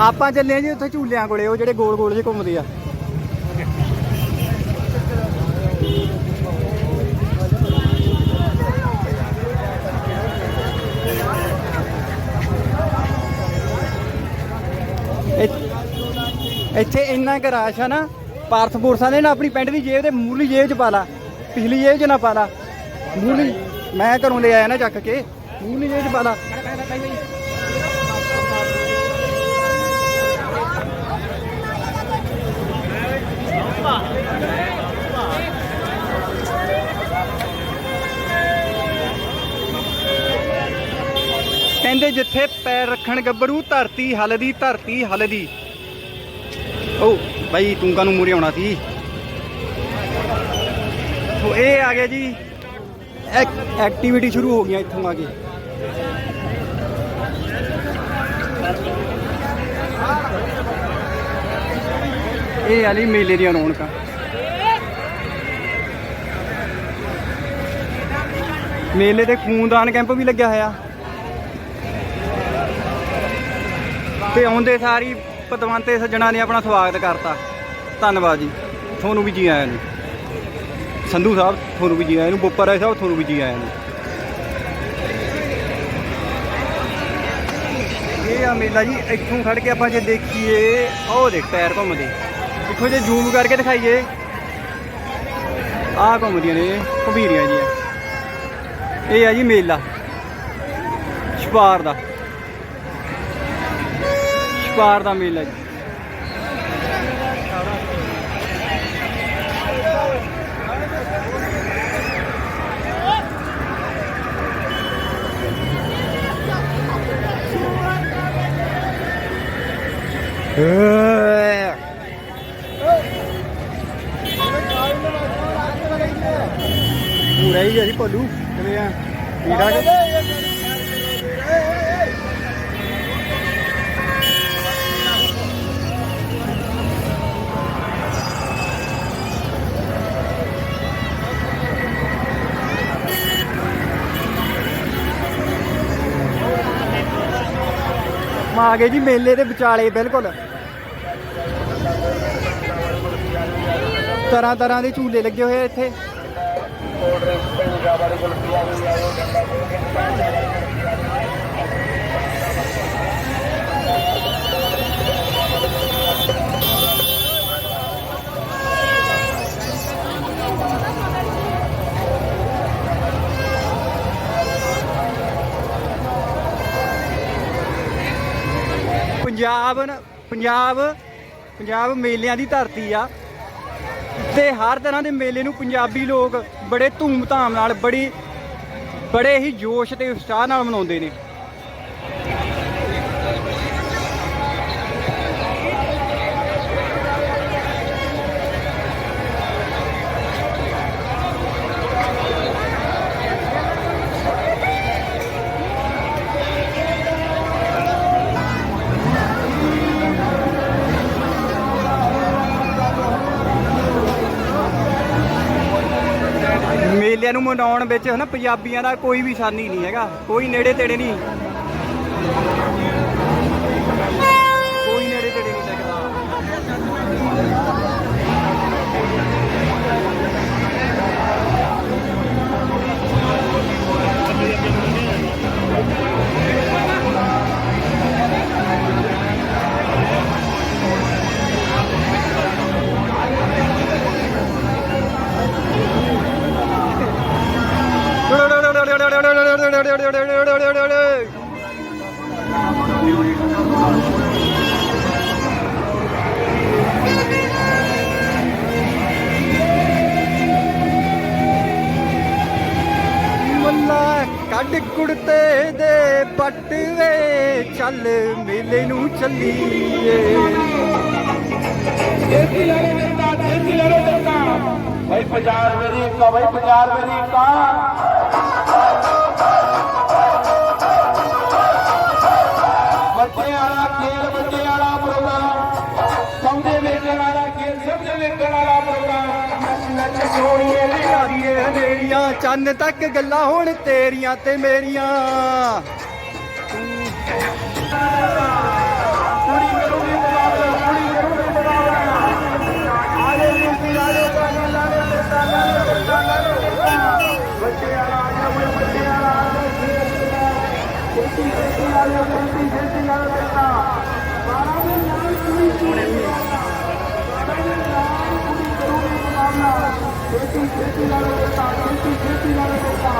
ਆਪਾਂ ਚੱਲੇ ਆ ਜੀ ਉੱਥੇ ਝੂਲਿਆਂ ਕੋਲੇ, ਉਹ ਜਿਹੜੇ ਗੋਲ ਗੋਲ ਜਿਹੇ ਘੁੰਮਦੇ ਆ। ਇੱਥੇ- ਇੰਨਾ ਕੁ ਰਾਸ਼ ਆ ਨਾ, ਪਾਰਥ ਪੁਰਸਾਂ ਦੇ ਨਾ ਆਪਣੀ ਪੈਂਟ ਦੀ ਜੇਬ ਦੇ ਮੂਰਲੀ ਜੇਬ 'ਚ ਪਾ ਲਾ, ਪਿਛਲੀ ਜੇਬ 'ਚ ਨਾ ਪਾ ਲਾ। ਮੂਲੀ ਮੈਂ ਘਰੋਂ ਲੈ ਆਇਆ ਨਾ ਚੱਕ ਕੇ ਮੂਰਲੀ ਜੇਬ 'ਚ ਪਾ ਲਾ। ਕਹਿੰਦੇ ਜਿੱਥੇ ਪੈਰ ਰੱਖਣ ਗੱਭਰੂ, ਧਰਤੀ ਹਲਦੀ ਧਰਤੀ ਹਲਦੀ। ਓ ਬਾਈ, ਤੂੰ ਕਾਨੂੰ ਮੂਰੇ ਆਉਣਾ ਸੀ? ਉਹ ਇਹ ਆ ਗਿਆ ਜੀ ਐਕਟੀਵਿਟੀ ਸ਼ੁਰੂ ਹੋ ਗਈਆਂ ਇੱਥੋਂ ਆ ਕੇ। ਇਹ ਵਾਲੀ ਮੇਲੇ ਦੀਆਂ ਰੌਣਕਾਂ। ਮੇਲੇ ਤੇ ਖੂਨਦਾਨ ਕੈਂਪ ਵੀ ਲੱਗਿਆ ਹੋਇਆ। ਤੇ ਆਉਂਦੇ ਸਾਰੀ ਪਤਵੰਤੇ ਸੱਜਣਾ ਨੇ ਆਪਣਾ ਸਵਾਗਤ ਕਰਤਾ। ਧੰਨਵਾਦ ਜੀ। ਤੁਹਾਨੂੰ ਵੀ ਜੀ ਆਇਆਂ ਨੂੰ। ਸੰਧੂ ਸਾਹਿਬ, ਤੁਹਾਨੂੰ ਵੀ ਜੀ ਆਇਆਂ ਨੂੰ। ਬੋਪਾ ਰਾਏ ਸਾਹਿਬ, ਤੁਹਾਨੂੰ ਵੀ ਜੀ ਆਇਆਂ ਨੂੰ। ਇਹ ਆ ਮੇਲਾ ਜੀ, ਇੱਥੋਂ ਖੜ ਕੇ ਆਪਾਂ ਜੇ ਦੇਖੀਏ ਉਹ ਦੇਖ ਟਾਇਰ ਘੁੰਮਦੇ। ਇੱਥੋਂ ਜੇ ਜ਼ੂਮ ਕਰਕੇ ਦਿਖਾਈਏ, ਆਹ ਘੁੰਮਦੀਆਂ ਨੇ ਭਵੀਰੀਆਂ ਜੀ ਇਹ ਆ ਜੀ ਮੇਲਾ। ਛਪਾਰ ਦਾ। ਛਪਾਰ ਦਾ ਮੇਲਾ ਜੀ ਪੂਰਾ ਹੀ ਆ ਜੀ ਭੋਲੂ ਕਿਵੇਂ ਆ ਠੀਕ ਠਾਕ ਆ ਗਏ ਜੀ ਮੇਲੇ ਦੇ ਵਿਚਾਲੇ, ਬਿਲਕੁਲ। ਤਰ੍ਹਾਂ ਤਰ੍ਹਾਂ ਦੇ ਝੂਲੇ ਲੱਗੇ ਹੋਏ ਆ ਇੱਥੇ। ਪੰਜਾਬ ਨ- ਪੰਜਾਬ ਪੰਜਾਬ ਮੇਲਿਆਂ ਦੀ ਧਰਤੀ ਆ। ਤੇ ਹਰ ਤਰ੍ਹਾਂ ਦੇ ਮੇਲੇ ਨੂੰ ਪੰਜਾਬੀ ਲੋਕ ਬੜੇ ਧੂਮ-ਧਾਮ ਨਾਲ, ਬੜੀ, ਬੜੇ ਹੀ ਜੋਸ਼ ਤੇ ਉਤਸ਼ਾਹ ਨਾਲ ਮਨਾਉਂਦੇ ਨੇ। ਮੇਲਿਆਂ ਨੂੰ ਮਨਾਉਣ ਵਿੱਚ ਹਨਾ ਪੰਜਾਬੀਆਂ ਦਾ ਕੋਈ ਵੀ ਸਾਨੀ ਨਹੀਂ ਹੈਗਾ, ਕੋਈ ਨੇੜੇ ਤੇੜੇ ਨਹੀਂ। ਵੇ ਚੱਲ ਮੇਲੇ ਨੂੰ ਚੱਲੀਏ। ਦੇਸੀ ਲੜੇ ਦੇਤਾ ਦੇਸੀ ਲੜੇ ਦੇਤਾ ਭਾਈ ਪੰਜਾਬ ਮੇਰੀ ਕਾ ਭਾਈ ਪੰਜਾਬ ਮੇਰੀ ਕਾ ਬੱਚੇ ਵਾਲਾ ਖੇਲ ਬੱਚੇ ਵਾਲਾ ਪ੍ਰੋਗਰਾਮ। ਸੌਦੇ ਵੇਚਣ ਵਾਲਾ ਖੇਲ ਸਬਜ਼ੀ ਵੇਚਣ ਵਾਲਾ ਪ੍ਰੋਗਰਾਮ। ਨੱਚ ਨੱਚ ਸੋਹਣੀਏ ਲੀਲਾ ਦੀਆਂ ਹਨੇਰੀਆਂ। ਚੰਨ ਤੱਕ ਗੱਲਾਂ ਹੁਣ ਤੇਰੀਆਂ ਤੇ ਮੇਰੀਆਂ। खेती खेती लॻे था खेती खेती लॻे था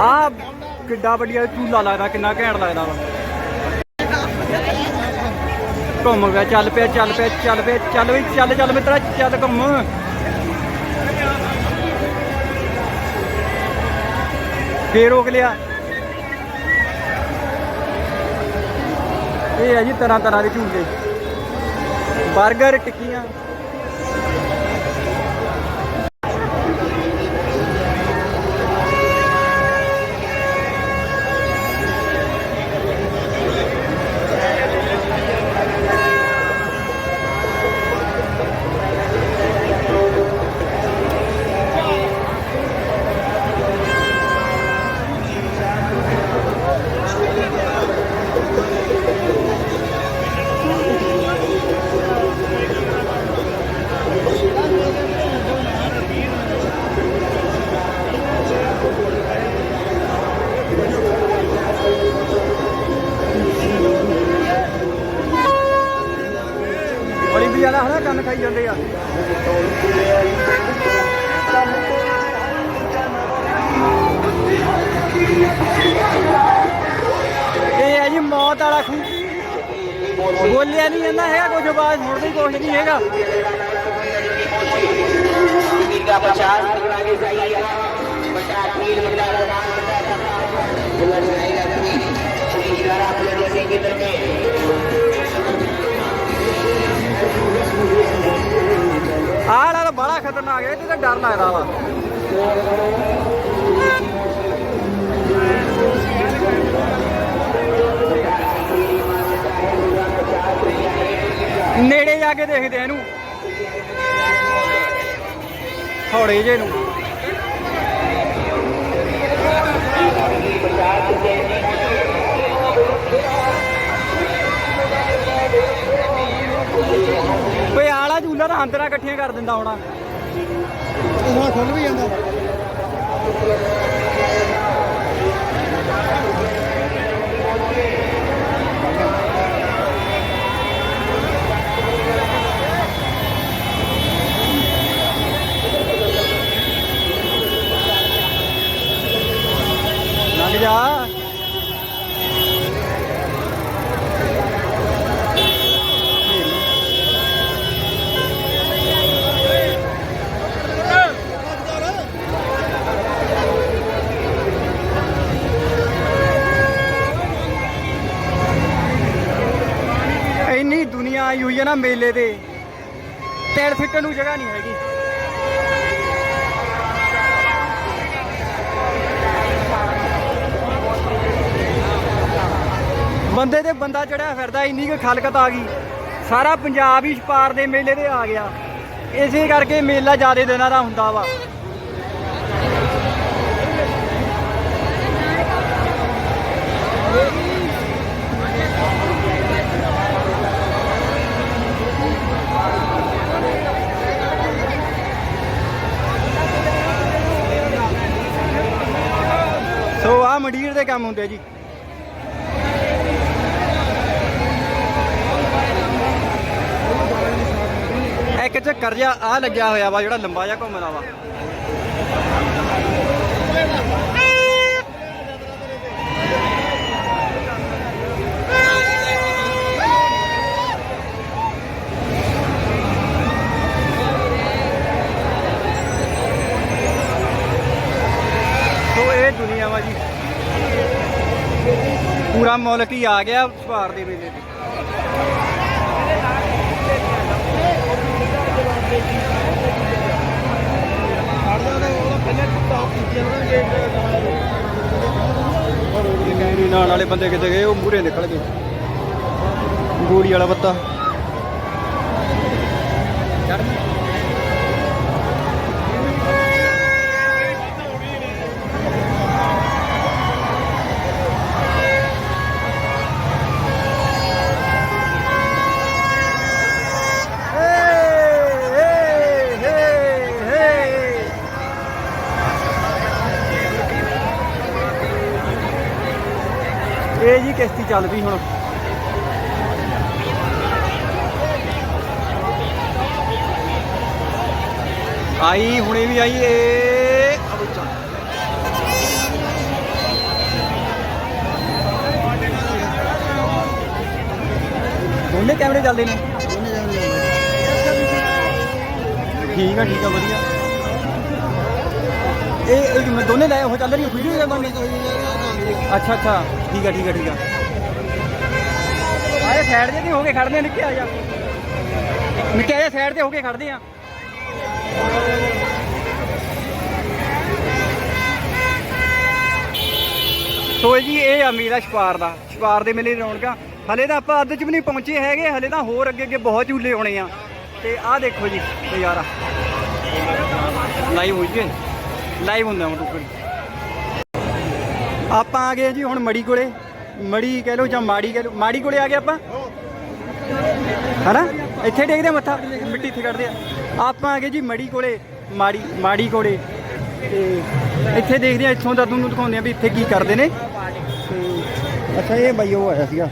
ਆ ਕਿੱਡਾ ਵੱਡੀਆ ਝੂਲਾ ਲੱਗਦਾ, ਕਿੰਨਾ ਘੈਂਟ ਲੱਗਦਾ ਵਾ। ਘੁੰਮ ਗਿਆ ਚੱਲ ਪਿਆ ਚੱਲ ਪਿਆ ਚੱਲ ਪਿਆ, ਚੱਲ ਵੀ, ਚੱਲ ਚੱਲ ਮਿੱਤਰਾ, ਚੱਲ ਘੁੰਮ। ਫੇਰ ਰੋਕ ਲਿਆ। ਇਹ ਹੈ ਜੀ ਤਰ੍ਹਾਂ ਤਰ੍ਹਾਂ ਦੇ ਝੂਲੇ। 버ਗਰ ਟਿੱਕੀਆਂ। का पचास आगे जाइएगा पचास मील मिला लगान बुलट जाएगा कभी ग्यारह प्लेट के अंदर में ਆਹ ਵਾਲਾ ਤਾਂ ਬੜਾ ਖਤਰਨਾਕ ਹੈ ਇਹਦੇ ਤਾਂ ਡਰ ਲੱਗਦਾ ਵਾ ਨੇੜੇ ਜਾ ਕੇ ਦੇਖਦੇ ਆ ਇਹਨੂੰ ਥੋੜੇ ਜੇ ਨੂੰ। ਓਏ ਆਲਾ ਝੂਲਾ ਤਾਂ ਅੰਦਰਾਂ ਇਕੱਠੀਆਂ ਕਰ ਦਿੰਦਾ ਹੋਣਾ। ਉਹ ਖੁੱਲ ਵੀ ਜਾਂਦਾ। ਜਾ। ਇੰਨੀ ਦੁਨੀਆ ਆਈ ਹੋਈ ਹੈ ਨਾ ਮੇਲੇ ਤੇ। ਤੇਲ ਫਿੱਟਣ ਨੂੰ ਜਗ੍ਹਾ ਨਹੀਂ ਹੈਗੀ। ਬੰਦੇ ਤੇ ਬੰਦਾ ਚੜਿਆ ਫਿਰਦਾ, ਇੰਨੀ ਕੁ ਖਲਕਤ ਆ ਗਈ। ਸਾਰਾ ਪੰਜਾਬ ਹੀ ਛਪਾਰ ਦੇ ਮੇਲੇ ਤੇ ਆ ਗਿਆ। ਇਸੇ ਕਰਕੇ ਮੇਲਾ ਜ਼ਿਆਦਾ ਦਿਨਾਂ ਦਾ ਹੁੰਦਾ ਵਾ। ਸੋ ਆ ਮੰਡੀਰ ਦੇ ਕੰਮ ਹੁੰਦੇ ਜੀ। ਇੱਕ ਚੱਕਰ ਆ ਲੱਗਿਆ ਹੋਇਆ ਵਾ, ਜਿਹੜਾ ਲੰਬਾ ਜਿਹਾ ਘੁੰਮਦਾ ਵਾ। ਇਹ ਦੁਨੀਆ ਵਾ ਜੀ। ਪੂਰਾ ਮੁਲਕ ਹੀ ਆ ਗਿਆ ਭਾਰ ਦੇ ਵੇਲੇ ਤੇ। ਗੈਰੀ ਨਾਲ ਵਾਲੇ ਬੰਦੇ ਕਿਤੇ ਗਏ? ਉਹ ਮੂਰੇ ਨਿਕਲ ਗਏ। ਗੋਲੀ ਵਾਲਾ ਬੱਤਾ। ਇਹ ਕਿਸ਼ਤੀ ਚੱਲ ਪਈ ਹੁਣ। ਆਈ, ਹੁਣੇ ਵੀ ਆਈ ਏ। ਅਬੇ ਚੱਲ ਦੋਨੇ ਕੈਮਰੇ ਚੱਲਦੇ ਨੇ? ਠੀਕ ਆ ਠੀਕ ਆ, ਵਧੀਆ। ਇਹ ਮੈਂ ਦੋਨੇ ਲਾਏ ਉਹ ਚੱਲ ਰਹੀ ਵੀਡੀਓ ਬਣ ਅੱਛਾ ਅੱਛਾ। ਠੀਕ ਆ ਠੀਕ ਆ ਠੀਕ ਆ। ਆਏ ਸਾਈਡ ਤੇ ਹੋ ਕੇ ਖੜਦੇ ਆ ਨਿੱਕੇ ਆ ਜਾ। ਨਿੱਕੇ ਆ ਸਾਈਡ ਤੇ ਹੋ ਕੇ ਖੜਦੇ ਆ। ਸੋ ਜੀ, ਇਹ ਆ ਮੇਰਾ ਛਪਾਰ ਦਾ। ਛਪਾਰ ਦੇ ਮੇਲੇ ਰੌਣਕਾਂ। ਹਲੇ ਤਾਂ ਆਪਾਂ ਅੱਧ ਚ ਵੀ ਨਹੀਂ ਪਹੁੰਚੇ ਹੈਗੇ, ਹਲੇ ਤਾਂ ਹੋਰ ਅੱਗੇ ਅੱਗੇ ਬਹੁਤ ਝੂਲੇ ਹੋਣੇ ਆ। ਤੇ ਆਹ ਦੇਖੋ ਜੀ, ਨਜ਼ਾਰਾ। ਲਾਈਵ ਹੋਈ ਜੀ ਲਾਈਵ ਹੁੰਦਾ ਹੁਣ ਆਪਾਂ ਆ ਗਏ ਜੀ ਹੁਣ ਮੜੀ ਕੋਲੇ ਮੜੀ ਕਹਿ ਲਓ ਜਾਂ ਮਾੜੀ ਕਹਿ ਲਓ, ਮਾੜੀ ਕੋਲੇ ਆ ਗਏ ਆਪਾਂ। ਹਨਾ? ਇੱਥੇ ਟੇਕਦੇ ਆ ਮੱਥਾ। ਮਿੱਟੀ ਇੱਥੇ ਕੱਢਦੇ ਆ। ਆਪਾਂ ਆ ਗਏ ਜੀ ਮੜੀ ਕੋਲੇ, ਮਾੜੀ ਮਾੜੀ ਕੋਲੇ। ਤੇ ਇੱਥੇ ਦੇਖਦੇ ਆ, ਇੱਥੋਂ ਦਾ ਤੁਹਾਨੂੰ ਦਿਖਾਉਂਦੇ ਆ ਵੀ ਇੱਥੇ ਕੀ ਕਰਦੇ ਨੇ। ਅੱਛਾ, ਇਹ ਬਾਈ ਉਹ ਆਇਆ ਸੀਗਾ।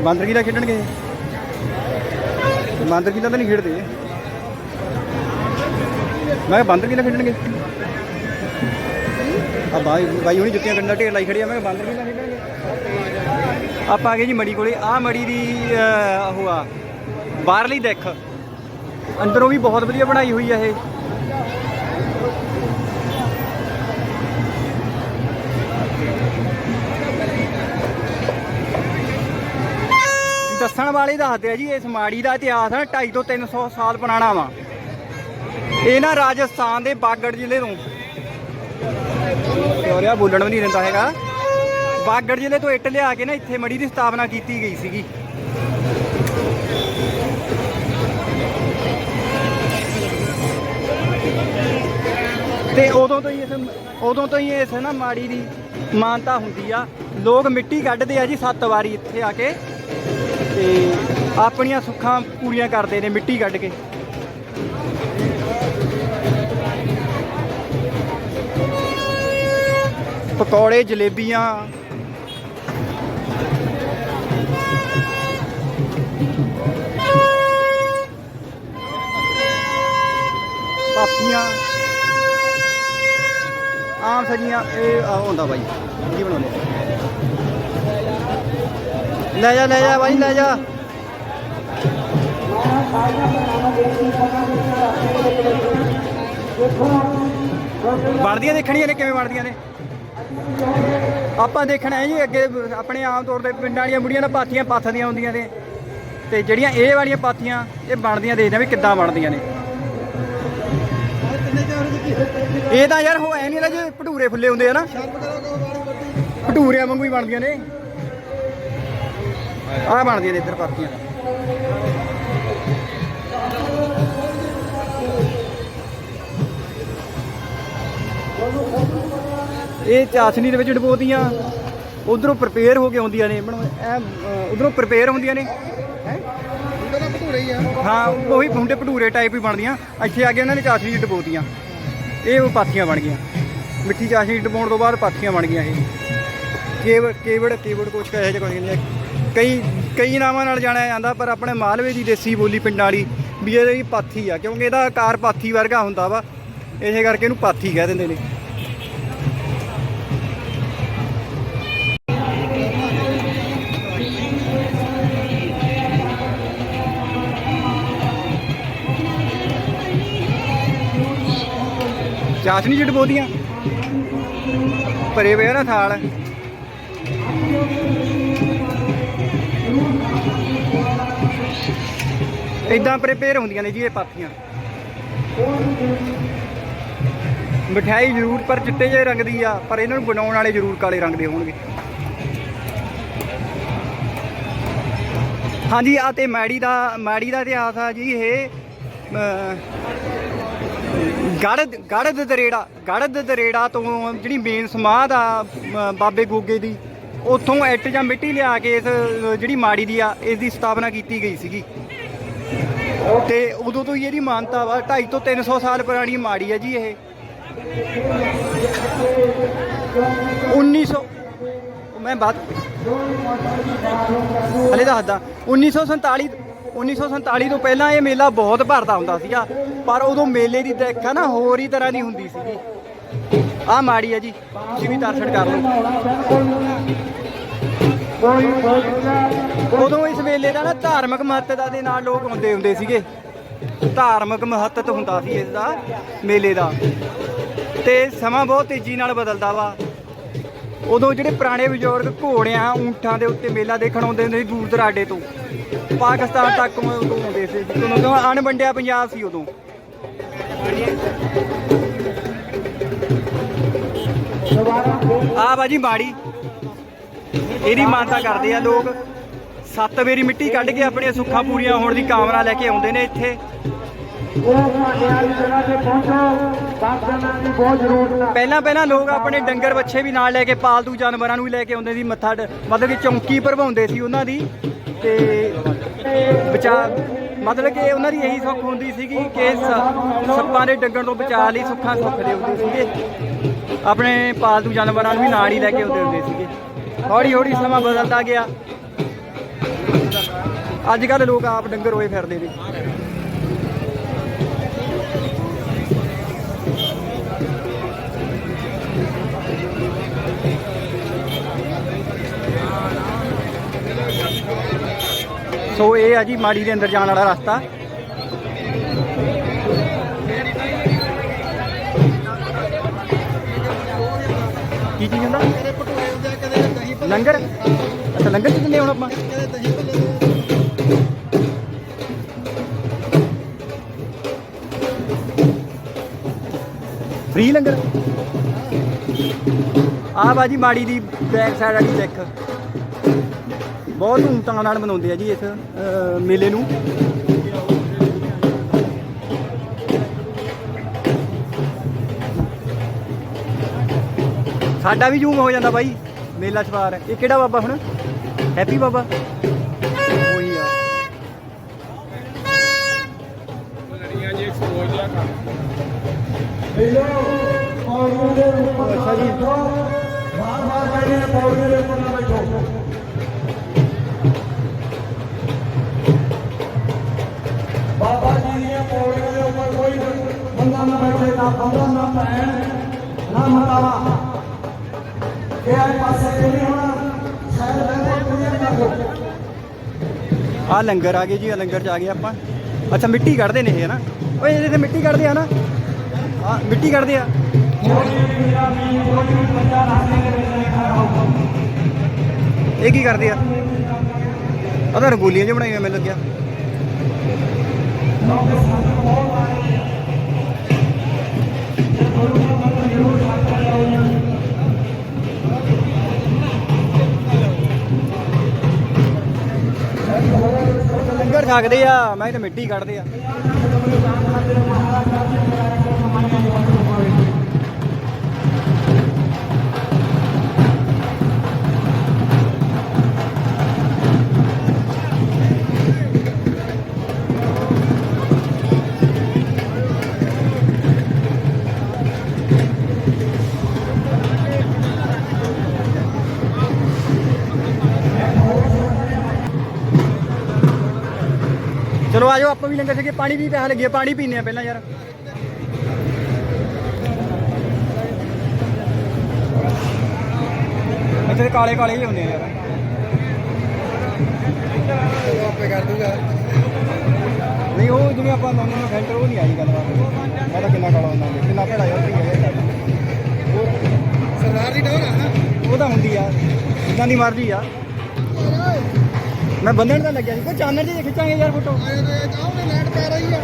ਬਾਂਦਰ ਕਿਲਾ ਖੇਡਣਗੇ ਬਾਂਦਰ ਕਿਲਾ ਤਾਂ ਨਹੀਂ ਖੇਡਦੇ। ਮੈਂ ਕਿਹਾ ਬਾਂਦਰ ਕਿਲਾ ਖੇਡਣਗੇ। ਆ ਬਾਈ ਬਾਈ ਹੁਣੀ ਜੁੱਤੀਆਂ ਕੰਡਾ ਢੇਰ ਲਾਈ ਖੜੀ ਆ। ਮੈਂ ਬਾਂਦਰ ਕਿਲਾ ਖੇਡਣਗੇ ਆਪਾਂ ਆ ਗਏ ਜੀ ਮੜੀ ਕੋਲੇ। ਆ ਮੜੀ ਦੀ ਉਹ ਆ, ਬਾਹਰਲੀ ਦੇਖ ਅੰਦਰੋਂ ਵੀ ਬਹੁਤ ਵਧੀਆ ਬਣਾਈ ਹੋਈ ਆ ਇਹ। ਦੱਸਣ ਵਾਲੇ ਦੱਸਦੇ ਆ ਜੀ, ਇਸ ਮਾੜੀ ਦਾ ਇਤਿਹਾਸ ਹੈ 250 ਤੋਂ 300 ਸਾਲ ਪੁਰਾਣਾ ਵਾ। ਇਹ ਨਾ ਰਾਜਸਥਾਨ ਦੇ ਬਾਗੜ ਜ਼ਿਲ੍ਹੇ ਤੋਂ। ਤੇ ਬੋਲਣ ਵੀ ਨਹੀਂ ਦਿੰਦਾ ਹੈਗਾ। ਬਾਗੜ ਜ਼ਿਲ੍ਹੇ ਤੋਂ ਇੱਟ ਲਿਆ ਕੇ ਨਾ ਇੱਥੇ ਮੜੀ ਦੀ ਸਥਾਪਨਾ ਕੀਤੀ ਗਈ ਸੀਗੀ। ਤੇ ਉਦੋਂ ਤੋਂ ਹੀ ਇਸ ਉਦੋਂ ਤੋਂ ਹੀ ਇਸ ਨਾ ਮਾੜੀ ਦੀ ਮਾਨਤਾ ਹੁੰਦੀ ਆ। ਲੋਕ ਮਿੱਟੀ ਕੱਢਦੇ ਆ ਜੀ ਸੱਤ ਵਾਰੀ ਇੱਥੇ ਆ ਕੇ। ਤੇ ਆਪਣੀਆਂ ਸੁੱਖਾਂ ਪੂਰੀਆਂ ਕਰਦੇ ਨੇ ਮਿੱਟੀ ਕੱਢ ਕੇ। ਪਕੌੜੇ, ਜਲੇਬੀਆਂ ਪਾਪੀਆਂ। ਆਮ ਸਜੀਆਂ ਇਹ, ਆਹ, ਹੁੰਦਾ ਬਾਈ। ਕੀ ਬਣਾਉਂਦੇ? ਲੈ ਜਾ ਲੈ ਜਾ ਬਾਈ, ਲੈ ਜਾ। ਬਣਦੀਆਂ ਦੇਖਣੀਆਂ ਨੇ, ਕਿਵੇਂ ਬਣਦੀਆਂ ਨੇ? ਆਪਾਂ ਦੇਖਣਾ ਹੈ ਜੀ, ਅੱਗੇ ਆਪਣੇ ਆਮ ਤੌਰ ਤੇ ਪਿੰਡਾਂ ਵਾਲੀਆਂ ਬੁੜੀਆਂ ਨਾਲ ਪਾਥੀਆਂ ਪਾਥਦੀਆਂ ਹੁੰਦੀਆਂ ਨੇ। ਤੇ ਜਿਹੜੀਆਂ ਇਹ ਵਾਲੀਆਂ ਪਾਥੀਆਂ, ਇਹ ਬਣਦੀਆਂ, ਦੇਖਦੇ ਆ ਵੀ ਕਿੱਦਾਂ ਬਣਦੀਆਂ ਨੇ। ਇਹ ਤਾਂ ਯਾਰ ਹੋ ਐ ਨਹੀਂ ਨਾ ਜੇ ਭਟੂਰੇ ਫੁੱਲੇ ਹੁੰਦੇ ਆ ਨਾ। ਭਟੂਰਿਆਂ ਵਾਂਗੂ ਹੀ ਬਣਦੀਆਂ ਨੇ। ਆਹ ਬਣਦੀਆਂ ਨੇ ਇੱਧਰ ਪਾਥੀਆਂ ਇਹ ਚਾਸ਼ਨੀ ਦੇ ਵਿੱਚ ਡਬੋਤੀਆਂ ਉਧਰੋਂ ਪ੍ਰਪੇਅਰ ਹੋ ਕੇ ਆਉਂਦੀਆਂ ਨੇ। ਬਣ ਐ ਉਧਰੋਂ ਪ੍ਰਪੇਅਰ ਹੁੰਦੀਆਂ ਨੇ। ਹੈਂ? ਹਾਂ ਉਹੀ ਫੁੰਡੇ ਭਟੂਰੇ ਟਾਈਪ ਹੀ ਬਣਦੀਆਂ। ਇੱਥੇ ਆ ਕੇ ਉਹਨਾਂ ਨੇ ਚਾਸ਼ਨੀ 'ਚ ਡਬੋਤੀਆਂ। ਇਹ ਪਾਥੀਆਂ ਬਣ ਗਈਆਂ। ਮਿੱਠੀ ਚਾਸ਼ਨੀ ਡਬਾਉਣ ਤੋਂ ਬਾਅਦ ਪਾਥੀਆਂ ਬਣ ਗਈਆਂ ਇਹ। ਕੇਵੜ ਕੇਵੜ ਕੇਵੜ ਕੁਛ ਕਹੇ ਜਿਹਾ ਕੁਛ ਕਹਿੰਦੇ ਕਈ ਕਈ ਨਾਵਾਂ ਨਾਲ ਜਾਣਿਆ ਜਾਂਦਾ, ਪਰ ਆਪਣੇ ਮਾਲਵੇ ਦੀ ਦੇਸੀ ਬੋਲੀ ਪਿੰਡਾਂ ਵਾਲੀ ਵੀ ਇਹ ਪਾਥੀ ਆ, ਕਿਉਂਕਿ ਇਹਦਾ ਆਕਾਰ ਪਾਥੀ ਵਰਗਾ ਹੁੰਦਾ ਵਾ। ਇਸੇ ਕਰਕੇ ਇਹਨੂੰ ਪਾਥੀ ਕਹਿ ਦਿੰਦੇ ਨੇ। ਚਾਸ਼ਨੀ ਚ ਡਬੋਦੀਆਂ ਭਰੇ ਹੋਏ ਆ ਨਾ ਥਾਲ। ਇਦਾਂ ਪ੍ਰੇਪੇਅਰ ਹੁੰਦੀਆਂ ਨੇ ਜੀ ਇਹ ਪਾਥੀਆਂ। ਮਠਿਆਈ ਜ਼ਰੂਰ, ਪਰ ਚਿੱਟੇ ਜਿਹੇ ਰੰਗ ਦੀ ਆ, ਪਰ ਇਹਨਾਂ ਨੂੰ ਬਣਾਉਣ ਵਾਲੇ ਜ਼ਰੂਰ ਕਾਲੇ ਰੰਗ ਦੇ ਹੋਣਗੇ। ਹਾਂਜੀ ਆ ਤੇ ਮੈੜੀ ਦਾ ਮੈੜੀ ਦਾ ਇਤਿਹਾਸ ਆ ਜੀ ਇਹ। ਅਮ, ਗੜ੍ਹ ਦਰੇੜਾ ਗੜ੍ਹ ਦਰੇੜਾ ਤੋਂ ਜਿਹੜੀ ਮੇਨ ਸਮਾਧ ਆ ਅਮ, ਬਾਬੇ ਗੋਗੇ ਦੀ ਉੱਥੋਂ ਇੱਟ ਜਾਂ ਮਿੱਟੀ ਲਿਆ ਕੇ ਇਸ ਅ, ਜਿਹੜੀ ਮਾੜੀ ਦੀ ਆ ਇਸ ਦੀ ਸਥਾਪਨਾ ਕੀਤੀ ਗਈ ਸੀਗੀ। ਤੇ ਉਦੋਂ ਤੋਂ ਹੀ ਇਹਦੀ ਮਾਨਤਾ ਵਾ 250 ਤੋਂ 300 ਸਾਲ ਪੁਰਾਣੀ ਮਾੜੀ ਹੈ ਜੀ ਇਹ। 1900 ਮੈਂ ਮੈਂ ਬਾਤ ਹਲੇ ਦੱਸਦਾ 1947 1947 ਤੋਂ ਪਹਿਲਾਂ ਇਹ ਮੇਲਾ ਬਹੁਤ ਭਰਦਾ ਹੁੰਦਾ ਸੀਗਾ, ਪਰ ਉਦੋਂ ਮੇਲੇ ਦੀ ਦੇਖ ਆ ਨਾ, ਹੋਰ ਹੀ ਤਰ੍ਹਾਂ ਦੀ ਹੁੰਦੀ ਸੀਗੀ। ਆ ਮਾੜੀ ਆ ਜੀ, ਤੁਸੀਂ ਵੀ ਦਰਸ਼ਨ ਕਰ ਲਓ। ਉਦੋਂ ਇਸ ਮੇਲੇ ਦਾ ਨਾ ਧਾਰਮਿਕ ਮਹੱਤਤਾ ਦੇ ਨਾਲ ਲੋਕ ਆਉਂਦੇ ਹੁੰਦੇ ਸੀਗੇ। ਧਾਰਮਿਕ ਮਹੱਤਵ ਹੁੰਦਾ ਸੀ ਇਸ ਦਾ, ਮੇਲੇ ਦਾ। ਤੇ ਸਮਾਂ ਬਹੁਤ ਤੇਜ਼ੀ ਨਾਲ ਬਦਲਦਾ ਵਾ। ਉਦੋਂ ਜਿਹੜੇ ਪੁਰਾਣੇ ਬਜ਼ੁਰਗ ਘੋੜਿਆਂ, ਊਂਠਾਂ ਦੇ ਉੱਤੇ ਮੇਲਾ ਦੇਖਣ ਆਉਂਦੇ ਹੁੰਦੇ ਸੀ ਦੂਰ ਦਰਾਡੇ ਤੋਂ। ਪਾਕਿਸਤਾਨ ਤੱਕ ਉਦੋਂ ਆਉਂਦੇ ਸੀ। ਉਦੋਂ ਅਣਵੰਡਿਆ ਪੰਜਾਬ ਸੀ ਉਦੋਂ। ਆ ਬਾਜੀ ਬਾੜੀ ਇਹਦੀ ਮਾਨਤਾ ਕਰਦੇ ਆ ਲੋਕ। ਸੱਤ ਵੇਰੀ ਮਿੱਟੀ ਕੱਢ ਕੇ ਆਪਣੀਆਂ ਸੁੱਖਾਂ ਪੂਰੀਆਂ ਹੋਣ ਦੀ ਕਾਮਨਾ ਲੈ ਕੇ ਆਉਂਦੇ ਨੇ ਇੱਥੇ। ਉਹ ਵਾਲੀ ਜਗ੍ਹਾ ਤੇ ਪਹੁੰਚੋ ਬਾਗਦਾਨਾਂ ਦੀ ਬਹੁਤ ਜ਼ਰੂਰਤ ਹੈ ਪਹਿਲਾਂ ਪਹਿਲਾਂ ਲੋਕ ਆਪਣੇ ਡੰਗਰ ਬੱਚੇ ਵੀ ਨਾਲ ਲੈ ਕੇ ਪਾਲਤੂ ਜਾਨਵਰਾਂ ਨੂੰ ਵੀ ਲੈ ਕੇ ਆਉਂਦੇ ਸੀ, ਮੱਥਾ ਟ- ਮਤਲਬ ਕਿ ਚੌਂਕੀ ਭਰਵਾਉਂਦੇ ਸੀ ਉਹਨਾਂ ਦੀ ਤੇ ਬਚਾ, ਮਤਲਬ ਕਿ ਉਹਨਾਂ ਦੀ ਇਹੀ ਸੁੱਖ ਹੁੰਦੀ ਸੀਗੀ ਕਿ ਸ- ਸੱਪਾਂ ਦੇ ਡੰਗਣ ਤੋਂ ਬਚਾ ਲਈ ਸੁੱਖਾਂ ਸੁੱਖਦੇ ਹੁੰਦੇ ਸੀਗੇ। ਆਪਣੇ ਪਾਲਤੂ ਜਾਨਵਰਾਂ ਨੂੰ ਵੀ ਨਾਲ ਹੀ ਲੈ ਕੇ ਆਉਂਦੇ ਹੁੰਦੇ ਸੀਗੇ। ਹੌਲੀ ਹੌਲੀ ਸਮਾਂ ਬਦਲਦਾ ਗਿਆ। ਅੱਜ ਕੱਲ੍ਹ ਲੋਕ ਆਪ ਡੰਗਰ ਹੋਏ ਫਿਰਦੇ ਨੇ। ਸੋ ਇਹ ਆ ਜੀ ਮਾੜੀ ਦੇ ਅੰਦਰ ਜਾਣ ਵਾਲਾ ਰਸਤਾ। ਕੀ ਚੀਜ਼ ਹੁੰਦਾ? ਕਦੇ ਭਟੂਰੇ ਹੁੰਦੇ ਆ, ਕਦੇ ਦਹੀਂ ਭੱਲੇ ਲੰਗਰ? ਅੱਛਾ ਲੰਗਰ ਚ ਦਿੰਦੇ ਹੁਣ ਆਪਾਂ। ਕਦੇ ਦਹੀਂ ਭੱਲੇ ਫ੍ਰੀ ਲੰਗਰ? ਆ ਬਾਜੀ ਮਾੜੀ ਦੀ ਬੈਕ ਸਾਈਡ ਵਾਲੀ ਚੈੱਕ ਬਹੁਤ ਧੂਮਧਾਮ ਨਾਲ ਮਨਾਉਂਦੇ ਆ ਜੀ ਇਸ ਅਹ, ਮੇਲੇ ਨੂੰ। ਸਾਡਾ ਵੀ ਜੂਮ ਹੋ ਜਾਂਦਾ ਬਾਈ ਮੇਲਾ ਛਵਾਰ ਇਹ ਕਿਹੜਾ ਬਾਬਾ ਹੁਣ? ਹੈਪੀ ਬਾਬਾ? ਉਹੀ ਆ। ਮਿਲੋ ਪੌੜੀਆਂ ਦੇ ਉੱਪਰ ਅੱਛਾ ਜੀ। ਬਾਰ ਬਾਰ ਕਹਿੰਦੇ ਨੇ ਪੌੜੀਆਂ ਦੇ ਉੱਪਰ ਨਾ ਬੈਠੋ ਨਾ ਨਾ ਬੰਦਾ ਨਾ ਮਤਾਵਾ ਇਹ ਆਏ ਪਾਸੇ ਕੋਈ ਹੋਣਾ ਸ਼ਾਇਦ ਰਹਿੰਦੇ ਦੁਨੀਆ ਕਰ ਦੋ ਆ ਲੰਗਰ ਆ ਗਏ ਜੀ, ਆ ਲੰਗਰ ਚ ਆ ਗਏ ਆਪਾਂ। ਅੱਛਾ, ਮਿੱਟੀ ਕੱਢਦੇ ਨੇ ਇਹ ਨਾ ਓਏ, ਇਹਦੇ ਤੇ ਮਿੱਟੀ ਕੱਢਦੇ ਆ ਨਾ? ਆ, ਮਿੱਟੀ ਕੱਢਦੇ ਆ। ਇਹ ਕੀ ਕਰਦੇ ਆ? ਆ ਤਾਂ ਰੰਗੋਲੀਆਂ ਜਿਹਾ ਬਣਾਈਆਂ ਮੈਨੂੰ ਲੱਗਿਆ। ਲੰਗਰ ਆ ਮੈਂ ਤਾਂ ਮਿੱਟੀ ਕੱਢਦੇ ਆ। ਚਲੋ ਆਜੋ ਆਪਾਂ ਵੀ ਲੰਗਰ ਛਕੇ ਪਾਣੀ ਵੀ ਪਿਆ ਲੱਗੇ ਪਾਣੀ ਪੀਨੇ ਆ ਪਹਿਲਾਂ ਯਾਰ। ਇੱਥੇ ਕਾਲੇ ਕਾਲੇ ਹੀ ਹੁੰਦੇ ਆ ਯਾਰ। ਉਹ ਆਪੇ ਕਰ ਦੂਗਾ ਨਹੀਂ, ਉਹ ਜਿਵੇਂ ਆਪਾਂ ਲਾਉਂਦੇ ਨੇ ਫਿਲਟਰ ਉਹ ਨਹੀਂ ਆਈ ਗੱਲਬਾਤ ਮੈਂ ਤਾਂ ਕਿੰਨਾ ਕਾਲਾ ਹੁੰਦਾ, ਕਿੰਨਾ ਭੜਾ ਯਾਰ ਸਰਦਾਰ ਦੀ ਡੋਰ ਆ ਉਹ ਤਾਂ ਹੁੰਦੀ ਆ, ਜਿੱਦਾਂ ਦੀ ਮਰਜ਼ੀ ਆ। ਮੈਂ ਬੰਦਣ ਤਾਂ ਲੱਗਿਆ ਸੀ। ਕੋਈ ਚਾਨਣ ਜੀ ਖਿੱਚਾਂਗੇ ਯਾਰ ਫੋਟੋ। ਆਹ ਲਾਈਟ ਪੈ ਰਹੀ ਆ।